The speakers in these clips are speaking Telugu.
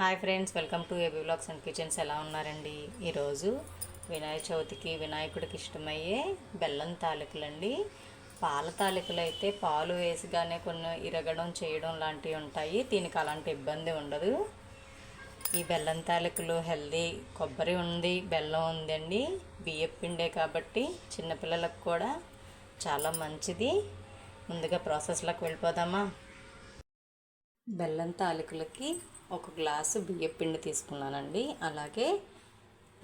Hi friends welcome to AB blogs and kitchens. ఎలా ఉన్నారండి? ఈరోజు వినాయక చవితికి వినాయకుడికి ఇష్టమయ్యే బెల్లం తాలికలండి. పాల తాలికలు అయితే పాలు వేసిగానే కొన్ని ఇరగడం చేయడం లాంటివి ఉంటాయి. దీనికి అలాంటి ఇబ్బంది ఉండదు. ఈ బెల్లం తాలికలు హెల్దీ కొబ్బరి ఉంది బెల్లం ఉందండి. బియ్యపు పిండే కాబట్టి చిన్నపిల్లలకు కూడా చాలా మంచిది. ముందుగా ప్రాసెస్లోకి వెళ్ళిపోదామా? బెల్లం తాలికలకి ఒక గ్లాసు బియ్యం పిండి తీసుకున్నానండి. అలాగే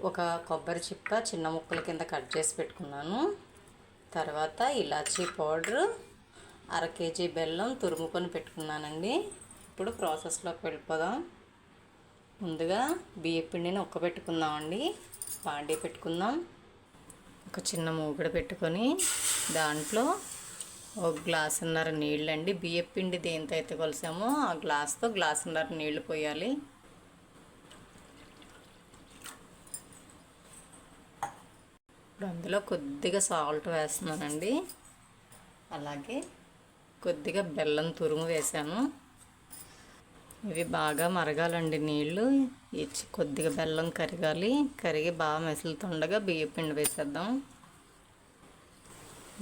ఒక కొబ్బరి చిప్ప చిన్న ముక్కల కింద కట్ చేసి పెట్టుకున్నాను. తర్వాత ఇలాచీ పౌడరు అర కేజీ బెల్లం తురుముకొని పెట్టుకున్నానండి. ఇప్పుడు ప్రాసెస్లోకి వెళ్ళిపోదాం. ముందుగా బియ్యం పిండిని ఉక్కబెట్టుకుందామండి. పాండి పెట్టుకుందాం. ఒక చిన్న మూగడ పెట్టుకొని దాంట్లో ఒక గ్లాసున్నర నీళ్ళండి. బియ్యం పిండి దేంతో అయితే కొలిసామో ఆ గ్లాస్తో గ్లాసున్నర నీళ్ళు పోయాలి. ఇప్పుడు అందులో కొద్దిగా సాల్ట్ వేస్తున్నానండి. అలాగే కొద్దిగా బెల్లం తురుము వేసాను. ఇవి బాగా మరగాలండి నీళ్ళు. ఇచ్చి కొద్దిగా బెల్లం కరగాలి. కరిగి బాగా మెసులుతుండగా బియ్యం పిండి వేసేద్దాం.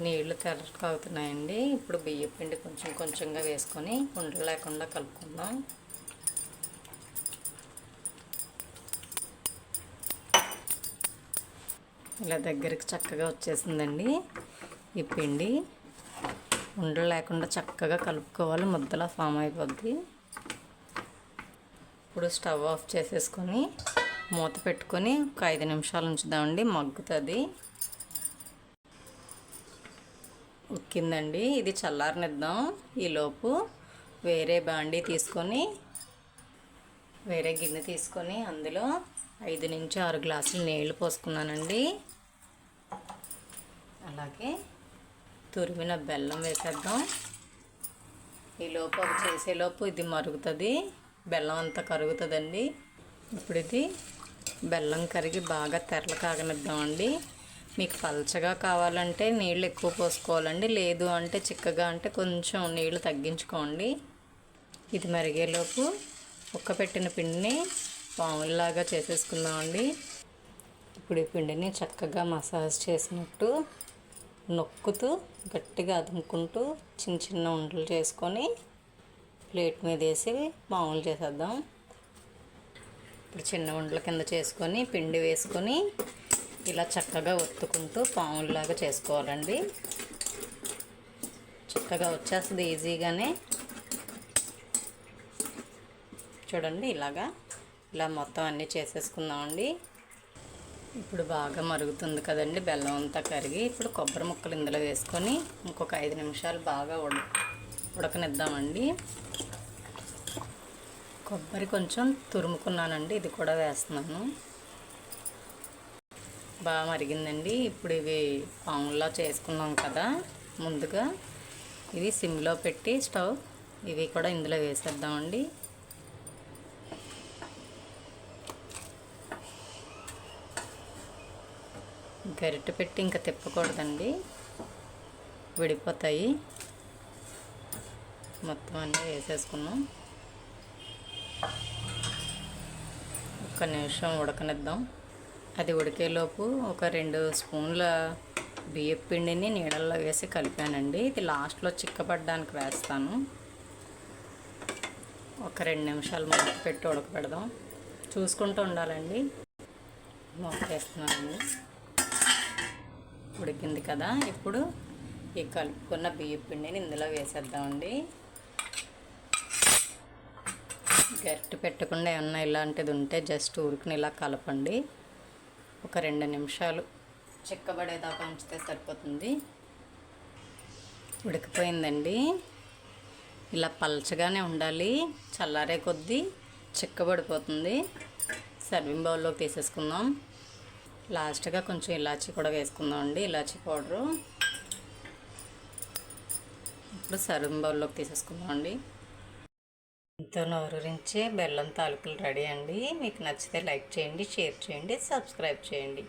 నీళ్ళు తెరకు అవుతున్నాయండి ఇప్పుడు బియ్య పిండి కొంచెం కొంచెంగా వేసుకొని ఉండలు లేకుండా కలుపుకుందాం. ఇలా దగ్గరికి చక్కగా వచ్చేసిందండి ఈ పిండి. ఉండలు లేకుండా చక్కగా కలుపుకోవాలి. ముద్దలా ఫామ్ అయిపోద్ది. ఇప్పుడు స్టవ్ ఆఫ్ చేసేసుకొని మూత పెట్టుకొని ఒక ఐదు నిమిషాలు ఉంచుదామండి. మగ్గుతుంది. ఉక్కిందండి. ఇది చల్లారనిద్దాం. ఈలోపు వేరే బాండీ తీసుకొని వేరే గిన్నె తీసుకొని అందులో ఐదు నుంచి ఆరు గ్లాసులు నీళ్ళు పోసుకున్నానండి. అలాగే తురిమిన బెల్లం వేసేద్దాం. ఈలోపు అవి చేసేలోపు ఇది మరుగుతుంది. బెల్లం అంతా కరుగుతుందండి. ఇప్పుడు ఇది బెల్లం కరిగి బాగా తెరలు కాగనిద్దామండి. మీకు పల్చగా కావాలంటే నీళ్ళు ఎక్కువ పోసుకోవాలండి. లేదు అంటే చిక్కగా అంటే కొంచెం నీళ్ళు తగ్గించుకోండి. ఇది మరిగేలోపు ఉక్కపెట్టిన పిండిని పాముల్లాగా చేసేసుకుందామండి. ఇప్పుడు ఈ పిండిని చక్కగా మసాజ్ చేసినట్టు నొక్కుతూ గట్టిగా అదుముకుంటూ చిన్న చిన్న ఉండలు చేసుకొని ప్లేట్ మీద వేసి మామూలు చేసేద్దాం. ఇప్పుడు చిన్న ఉండల కింద చేసుకొని పిండి వేసుకొని ఇలా చక్కగా ఒత్తుకుంటూ పాముల్లాగా చేసుకోవాలండి. చక్కగా వచ్చేస్తుంది ఈజీగానే. చూడండి ఇలాగా ఇలా మొత్తం అన్నీ చేసేసుకుందామండి. ఇప్పుడు బాగా మరుగుతుంది కదండి బెల్లం అంతా కరిగి. ఇప్పుడు కొబ్బరి ముక్కలు ఇందులో వేసుకొని ఇంకొక ఐదు నిమిషాలు బాగా ఉడ ఉడకనిద్దామండి. కొబ్బరి కొంచెం తురుముకున్నానండి ఇది కూడా వేస్తున్నాను. బాగా మరిగిందండి. ఇప్పుడు ఇవి పాముల్లో చేసుకున్నాం కదా ముందుగా ఇవి సిమ్లో పెట్టి స్టవ్ ఇవి కూడా ఇందులో వేసేద్దామండి. గరిటె పెట్టి ఇంకా తిప్పకూడదండి. విడిపోతాయి. మొత్తం అన్నీ వేసేసుకున్నాం. ఒక్క నిమిషం ఉడకనిద్దాం. అది ఉడికేలోపు ఒక రెండు స్పూన్ల బియ్యం పిండిని నీళ్ళల్లో వేసి కలిపానండి. ఇది లాస్ట్లో చిక్కపడడానికి వేస్తాను. ఒక రెండు నిమిషాలు మూత పెట్టి ఉడకపెడదాం చూసుకుంటూ ఉండాలండి. మూత వేస్తున్నానండి. ఉడికింది కదా. ఇప్పుడు ఈ కలుపుకున్న బియ్యం పిండిని ఇందులో వేసేద్దామండి. గట్టి పెట్టకుండా ఏమన్నా ఇలాంటిది ఉంటే జస్ట్ ఉరికిని ఇలా కలపండి. ఒక రెండు నిమిషాలు చిక్కబడేదాకా ఉంచితే సరిపోతుంది. ఉడికిపోయిందండి. ఇలా పలచగానే ఉండాలి. చల్లారే కొద్దీ చిక్కబడిపోతుంది సర్వింగ్ బౌల్లోకి తీసేసుకుందాం. లాస్ట్గా కొంచెం ఇలాచీ కూడా వేసుకుందాం అండి ఇలాచీ పౌడరు. ఇప్పుడు సర్వింగ్ బౌల్లోకి తీసేసుకుందాం అండి ఎంతో నోరూరించే బెల్లం తాలూకులు రెడీ అండి. మీకు నచ్చితే లైక్ చేయండి షేర్ చేయండి సబ్స్క్రైబ్ చేయండి.